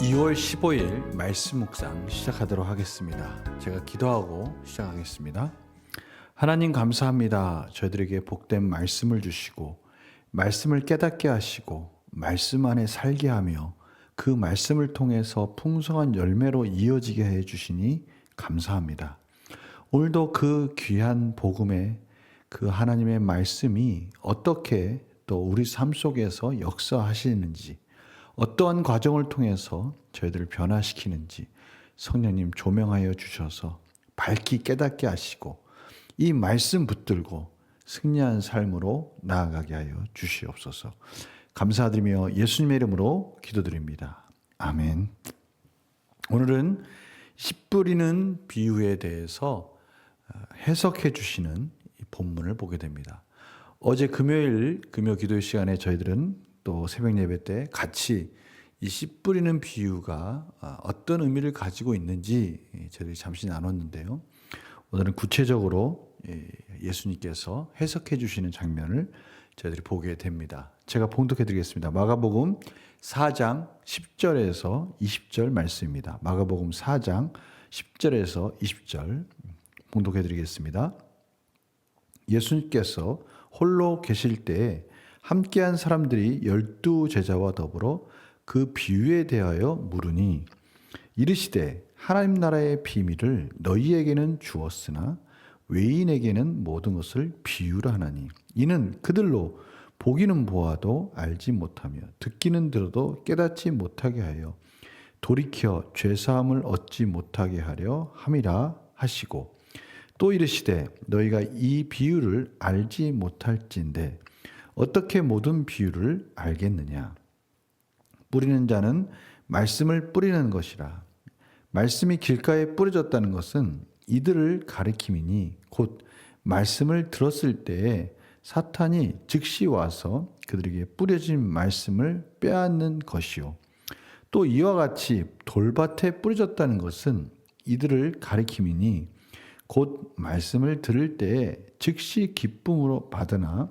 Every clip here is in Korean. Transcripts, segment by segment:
2월 15일 말씀 묵상 시작하도록 하겠습니다. 제가 기도하고 시작하겠습니다. 하나님 감사합니다. 저희들에게 복된 말씀을 주시고 말씀을 깨닫게 하시고 말씀 안에 살게 하며 그 말씀을 통해서 풍성한 열매로 이어지게 해 주시니 감사합니다. 오늘도 그 귀한 복음의 그 하나님의 말씀이 어떻게 또 우리 삶 속에서 역사하시는지 어떠한 과정을 통해서 저희들을 변화시키는지 성령님 조명하여 주셔서 밝히 깨닫게 하시고 이 말씀 붙들고 승리한 삶으로 나아가게 하여 주시옵소서. 감사드리며 예수님의 이름으로 기도드립니다. 아멘. 오늘은 씨 뿌리는 비유에 대해서 어, 해석해 주시는 이 본문을 보게 됩니다. 어제 금요일 금요 기도 시간에 저희들은 또 새벽 예배 때 같이 이 씨 뿌리는 비유가 아, 어떤 의미를 가지고 있는지 저희들이 잠시 나눴는데요. 오늘은 구체적으로 예, 예수님께서 해석해 주시는 장면을 저희들이 보게 됩니다. 제가 봉독해 드리겠습니다. 마가복음 4장 10절에서 20절 말씀입니다. 마가복음 4장 10절에서 20절 봉독해 드리겠습니다. 예수님께서 홀로 계실 때에 함께한 사람들이 열두 제자와 더불어 그 비유에 대하여 물으니 이르시되 하나님 나라의 비밀을 너희에게는 주었으나 외인에게는 모든 것을 비유라 하나니 이는 그들로 보기는 보아도 알지 못하며 듣기는 들어도 깨닫지 못하게 하여 돌이켜 죄 사함을 얻지 못하게 하려 함이라 하시고 또 이르시되 너희가 이 비유를 알지 못할진대 어떻게 모든 비유를 알겠느냐? 뿌리는 자는 말씀을 뿌리는 것이라. 말씀이 길가에 뿌려졌다는 것은 이들을 가리킴이니 곧 말씀을 들었을 때에 사탄이 즉시 와서 그들에게 뿌려진 말씀을 빼앗는 것이요. 또 이와 같이 돌밭에 뿌려졌다는 것은 이들을 가리킴이니 곧 말씀을 들을 때에 즉시 기쁨으로 받으나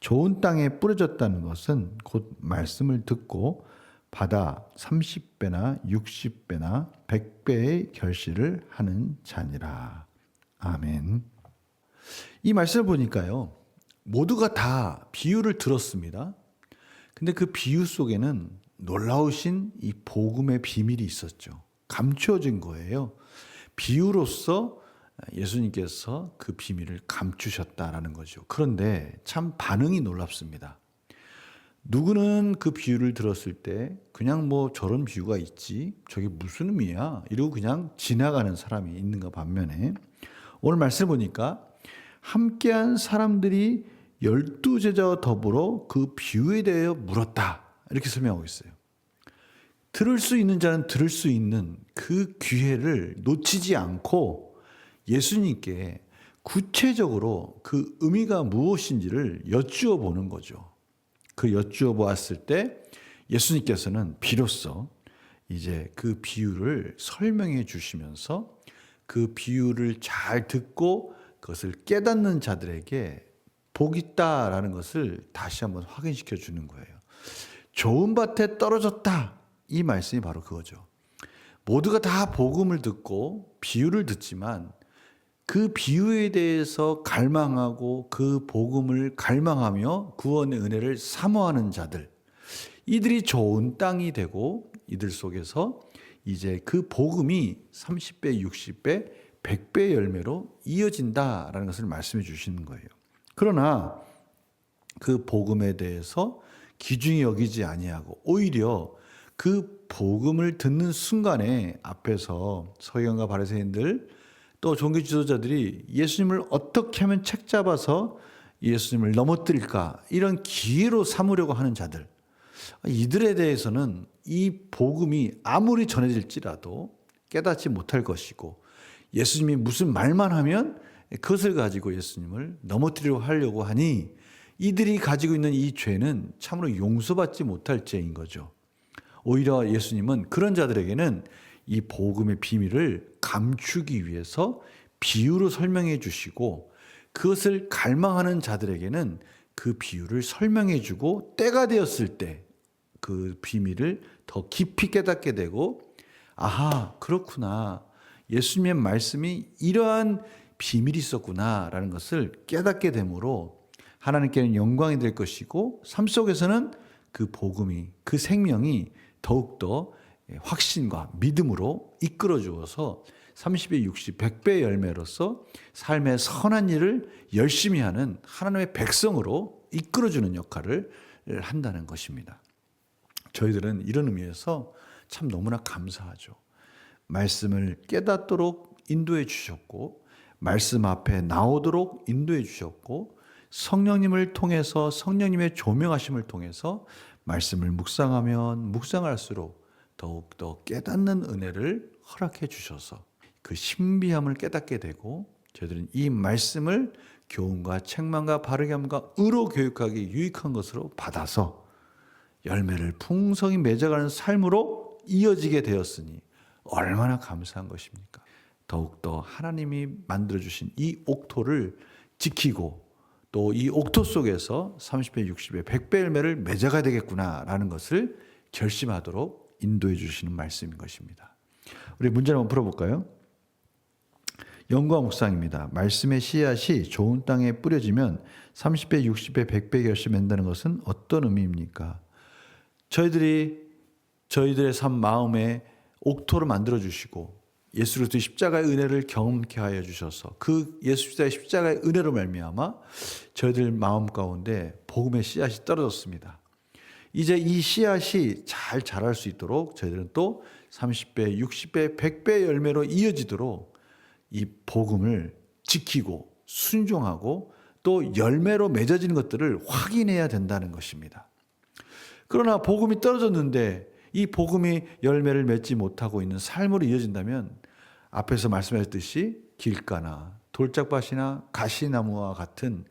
좋은 땅에 뿌려졌다는 것은 곧 말씀을 듣고 받아 30배나 60배나 100배의 결실을 하는 자니라. 아멘. 이 말씀을 보니까요. 모두가 다 비유를 들었습니다. 근데 그 비유 속에는 놀라우신 이 복음의 비밀이 있었죠. 감추어진 거예요. 비유로서 예수님께서 그 비밀을 감추셨다라는 거죠. 그런데 참 반응이 놀랍습니다. 누구는 그 비유를 들었을 때 그냥 뭐 저런 비유가 있지 저게 무슨 의미야 이러고 그냥 지나가는 사람이 있는가 반면에 오늘 말씀 보니까 함께한 사람들이 열두 제자와 더불어 그 비유에 대해 물었다 이렇게 설명하고 있어요. 들을 수 있는 자는 들을 수 있는 그 기회를 놓치지 않고 예수님께 구체적으로 그 의미가 무엇인지를 여쭈어 보는 거죠. 그 여쭈어 보았을 때 예수님께서는 비로소 이제 그 비유를 설명해 주시면서 그 비유를 잘 듣고 그것을 깨닫는 자들에게 복 있다라는 것을 다시 한번 확인시켜 주는 거예요. 좋은 밭에 떨어졌다. 이 말씀이 바로 그거죠. 모두가 다 복음을 듣고 비유를 듣지만 그 비유에 대해서 갈망하고 그 복음을 갈망하며 구원의 은혜를 사모하는 자들, 이들이 좋은 땅이 되고 이들 속에서 이제 그 복음이 30배, 60배, 100배 열매로 이어진다라는 것을 말씀해 주시는 거예요. 그러나 그 복음에 대해서 기중히 여기지 아니하고 오히려 그 복음을 듣는 순간에 앞에서 서기관과 바리새인들 또 종교 지도자들이 예수님을 어떻게 하면 책 잡아서 예수님을 넘어뜨릴까 이런 기회로 삼으려고 하는 자들 이들에 대해서는 이 복음이 아무리 전해질지라도 깨닫지 못할 것이고 예수님이 무슨 말만 하면 그것을 가지고 예수님을 넘어뜨리려 하려고 하니 이들이 가지고 있는 이 죄는 참으로 용서받지 못할 죄인 거죠. 오히려 예수님은 그런 자들에게는 이 복음의 비밀을 감추기 위해서 비유로 설명해 주시고 그것을 갈망하는 자들에게는 그 비유를 설명해 주고 때가 되었을 때 그 비밀을 더 깊이 깨닫게 되고 아하 그렇구나. 예수님의 말씀이 이러한 비밀이 있었구나라는 것을 깨닫게 되므로 하나님께는 영광이 될 것이고 삶 속에서는 그 복음이 그 생명이 더욱더 확신과 믿음으로 이끌어 주어서 30배, 60, 100배의 열매로서 삶의 선한 일을 열심히 하는 하나님의 백성으로 이끌어 주는 역할을 한다는 것입니다. 저희들은 이런 의미에서 참 너무나 감사하죠. 말씀을 깨닫도록 인도해 주셨고, 말씀 앞에 나오도록 인도해 주셨고, 성령님을 통해서 성령님의 조명하심을 통해서 말씀을 묵상하면 묵상할수록 더욱더 깨닫는 은혜를 허락해 주셔서 그 신비함을 깨닫게 되고 저희들은 이 말씀을 교훈과 책망과 바르게 함과 의로 교육하기 유익한 것으로 받아서 열매를 풍성히 맺어가는 삶으로 이어지게 되었으니 얼마나 감사한 것입니까? 더욱더 하나님이 만들어주신 이 옥토를 지키고 또 이 옥토 속에서 30배, 60배, 100배 열매를 맺어가야 되겠구나라는 것을 결심하도록 인도해 주시는 말씀인 것입니다. 우리 문제를 한번 풀어볼까요? 영과 묵상입니다. 말씀의 씨앗이 좋은 땅에 뿌려지면 30배, 60배, 100배 결실 맺는다는 것은 어떤 의미입니까? 저희들이 저희들의 삶 마음에 옥토를 만들어 주시고 예수 그리스도의 십자가의 은혜를 경험케 하여 주셔서 그 예수 십자가의 십자가의 은혜로 말미암아 저희들 마음 가운데 복음의 씨앗이 떨어졌습니다. 이제 이 씨앗이 잘 자랄 수 있도록 저희들은 또 30배, 60배, 100배 열매로 이어지도록 이 복음을 지키고 순종하고 또 열매로 맺어지는 것들을 확인해야 된다는 것입니다. 그러나 복음이 떨어졌는데 이 복음이 열매를 맺지 못하고 있는 삶으로 이어진다면 앞에서 말씀하셨듯이 길가나 돌짝밭이나 가시나무와 같은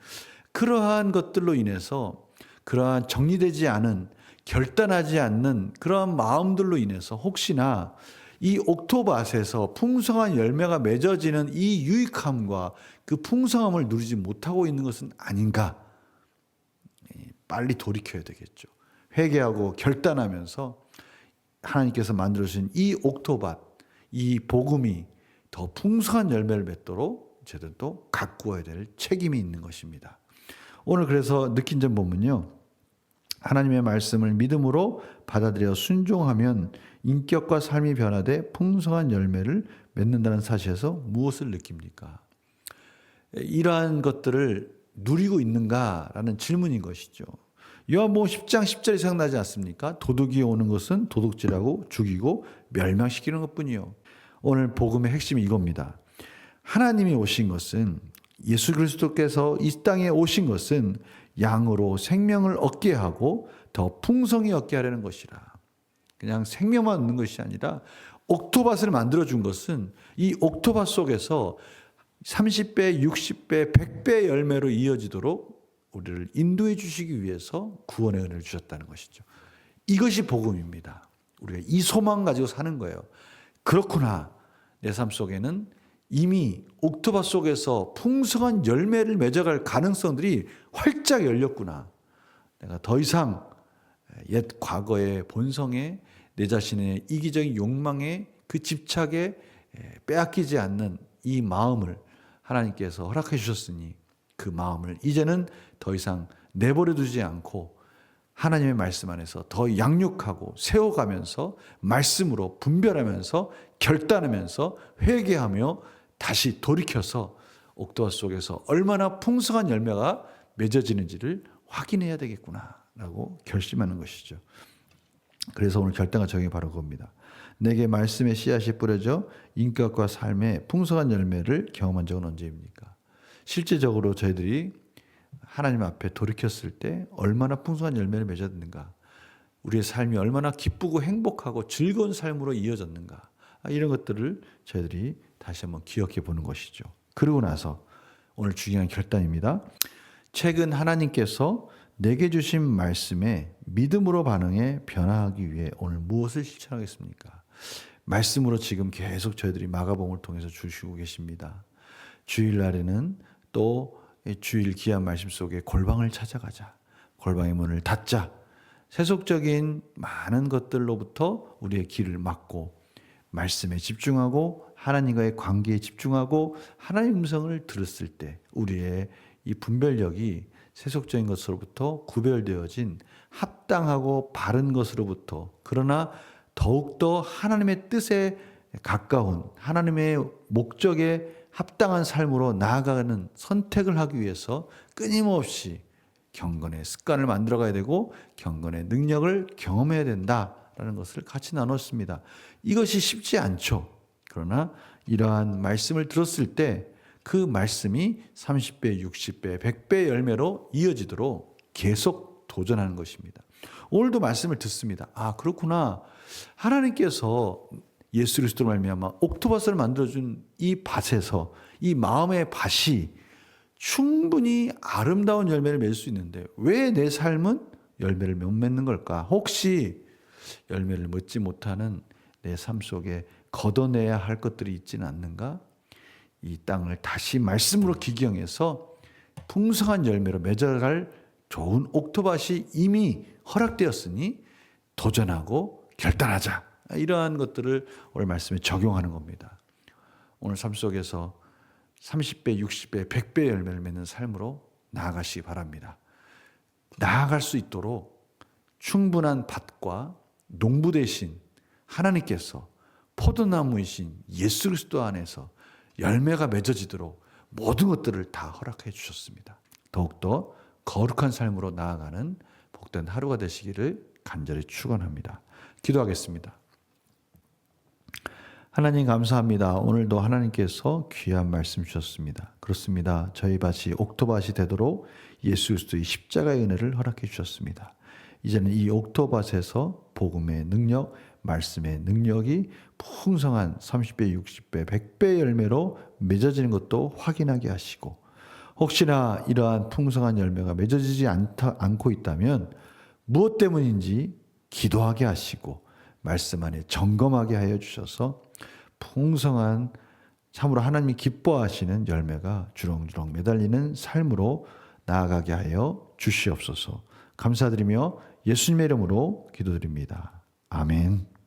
그러한 것들로 인해서 그러한 정리되지 않은 결단하지 않는 그러한 마음들로 인해서 혹시나 이 옥토밭에서 풍성한 열매가 맺어지는 이 유익함과 그 풍성함을 누리지 못하고 있는 것은 아닌가? 빨리 돌이켜야 되겠죠. 회개하고 결단하면서 하나님께서 만들어 주신 이 옥토밭, 이 복음이 더 풍성한 열매를 맺도록 저들도 가꾸어야 될 책임이 있는 것입니다. 오늘 그래서 느낀 점 보면요. 하나님의 말씀을 믿음으로 받아들여 순종하면 인격과 삶이 변화돼 풍성한 열매를 맺는다는 사실에서 무엇을 느낍니까? 이러한 것들을 누리고 있는가라는 질문인 것이죠. 요한복음 10장 10절이 생각나지 않습니까? 도둑이 오는 것은 도둑질하고 죽이고 멸망시키는 것뿐이요. 오늘 복음의 핵심이 이겁니다. 하나님이 오신 것은 예수 그리스도께서 이 땅에 오신 것은 양으로 생명을 얻게 하고 더 풍성히 얻게 하려는 것이라. 그냥 생명만 얻는 것이 아니라 옥토밭을 만들어 준 것은 이 옥토밭 속에서 30배, 60배, 100배 열매로 이어지도록 우리를 인도해 주시기 위해서 구원의 은혜를 주셨다는 것이죠. 이것이 복음입니다. 우리가 이 소망 가지고 사는 거예요. 그렇구나. 내 삶 속에는 이미 옥토바 속에서 풍성한 열매를 맺어갈 가능성들이 활짝 열렸구나. 내가 더 이상 옛 과거의 본성에 내 자신의 이기적인 욕망에 그 집착에 빼앗기지 않는 이 마음을 하나님께서 허락해 주셨으니 그 마음을 이제는 더 이상 내버려 두지 않고 하나님의 말씀 안에서 더 양육하고 세워가면서 말씀으로 분별하면서 결단하면서 회개하며 다시 돌이켜서 옥토와 속에서 얼마나 풍성한 열매가 맺어지는지를 확인해야 되겠구나라고 결심하는 것이죠. 그래서 오늘 결단과 정이 바로 그겁니다. 내게 말씀의 씨앗이 뿌려져 인격과 삶의 풍성한 열매를 경험한 적은 언제입니까? 실제적으로 저희들이 하나님 앞에 돌이켰을 때 얼마나 풍성한 열매를 맺었는가? 우리의 삶이 얼마나 기쁘고 행복하고 즐거운 삶으로 이어졌는가? 아, 이런 것들을 저희들이 다시 한번 기억해 보는 것이죠. 그러고 나서 오늘 중요한 결단입니다. 최근 하나님께서 내게 주신 말씀에 믿음으로 반응해 변화하기 위해 오늘 무엇을 실천하겠습니까? 말씀으로 지금 계속 저희들이 마가복음을 통해서 주시고 계십니다. 주일날에는 또이 주일 귀한 말씀 속에 골방을 찾아가자. 골방의 문을 닫자. 세속적인 많은 것들로부터 우리의 길을 막고 말씀에 집중하고 하나님과의 관계에 집중하고 하나님의 음성을 들었을 때 우리의 이 분별력이 세속적인 것으로부터 구별되어진 합당하고 바른 것으로부터 그러나 더욱더 하나님의 뜻에 가까운 하나님의 목적에 합당한 삶으로 나아가는 선택을 하기 위해서 끊임없이 경건의 습관을 만들어 가야 되고 경건의 능력을 경험해야 된다라는 것을 같이 나눴습니다. 이것이 쉽지 않죠. 그러나 이러한 말씀을 들었을 때 그 말씀이 30배, 60배, 100배 열매로 이어지도록 계속 도전하는 것입니다. 오늘도 말씀을 듣습니다. 아, 그렇구나. 하나님께서 예수 그리스도로 말미암아 옥토버스를 만들어 준이 밭에서 이 마음의 밭이 충분히 아름다운 열매를 맺을 수 있는데 왜 내 삶은 열매를 못 맺는 걸까? 혹시 열매를 맺지 못하는 내 삶 속에 걷어내야 할 것들이 있지는 않는가? 이 땅을 다시 말씀으로 기경해서 풍성한 열매로 맺어갈 좋은 옥토밭이 이미 허락되었으니 도전하고 결단하자. 이러한 것들을 오늘 말씀에 적용하는 겁니다. 오늘 삶 속에서 30배, 60배, 100배 열매를 맺는 삶으로 나아가시기 바랍니다. 나아갈 수 있도록 충분한 밭과 농부 대신 하나님께서 포도나무이신 예수 그리스도 안에서 열매가 맺어지도록 모든 것들을 다 허락해 주셨습니다. 더욱더 거룩한 삶으로 나아가는 복된 하루가 되시기를 간절히 축원합니다. 기도하겠습니다. 하나님 감사합니다. 오늘도 하나님께서 귀한 말씀 주셨습니다. 그렇습니다. 저희 밭이 옥토밭이 되도록 예수 그리스도의 십자가의 은혜를 허락해 주셨습니다. 이제는 이 옥토밭에서 복음의 능력, 말씀의 능력이 풍성한 30배, 60배, 100배 열매로 맺어지는 것도 확인하게 하시고 혹시나 이러한 풍성한 열매가 맺어지지 않다, 않고 있다면 무엇 때문인지 기도하게 하시고 말씀 안에 점검하게 하여 주셔서 풍성한 참으로 하나님이 기뻐하시는 열매가 주렁주렁 매달리는 삶으로 나아가게 하여 주시옵소서. 감사드리며 예수님의 이름으로 기도드립니다. 아멘.